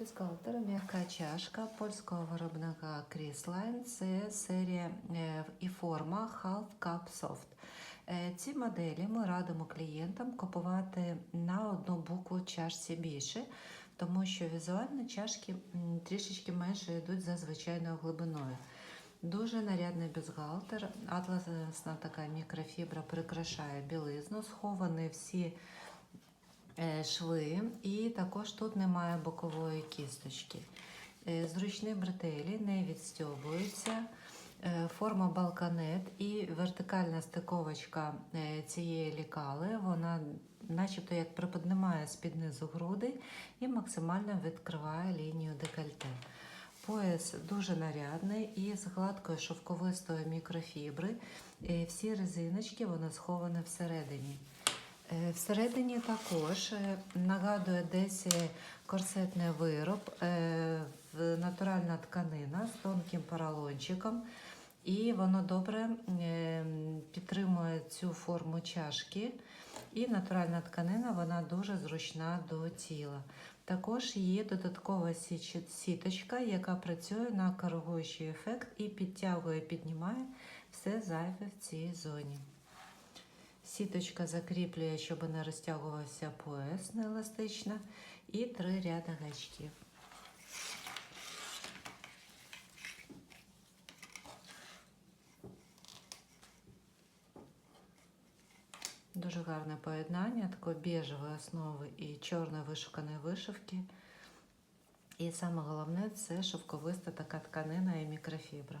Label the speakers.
Speaker 1: Бюстгальтер, м'яка чашка польського виробника Кріслайн. Це серія і форма Half Cup Soft. Ці моделі ми радимо клієнтам купувати на одну букву чашці більше, тому що візуально чашки трішечки менше йдуть за звичайною глибиною. Дуже нарядний бюстгальтер, атласна така мікрофібра прикрашає білизну, сховані всі шви, і також тут немає бокової кісточки. Е, Зручні бретелі не відстьобуються. Е, Форма балканет і вертикальна стиковочка е, цієї лікали, вона начебто як приподнимає з-під низу груди і максимально відкриває лінію декольте. Пояс дуже нарядний і з гладкою шовковистої мікрофібри. Е, Всі резиночки вони сховані всередині. Е, Всередині також е, нагадує десь е, корсетний вироб, натуральна тканина з тонким поролончиком. І воно добре підтримує цю форму чашки. І натуральна тканина вона дуже зручна до тіла. Також є додаткова сіточка, яка працює на коригуючий ефект і підтягує, піднімає все зайве в цій зоні. Сіточка закріплює, щоб не розтягувався пояс нееластично, і три ряди гачків. Дуже гарне поєднання такої біжевої основи і чорної вишуканої вишивки. І саме головне це шовковиста така тканина і мікрофібра.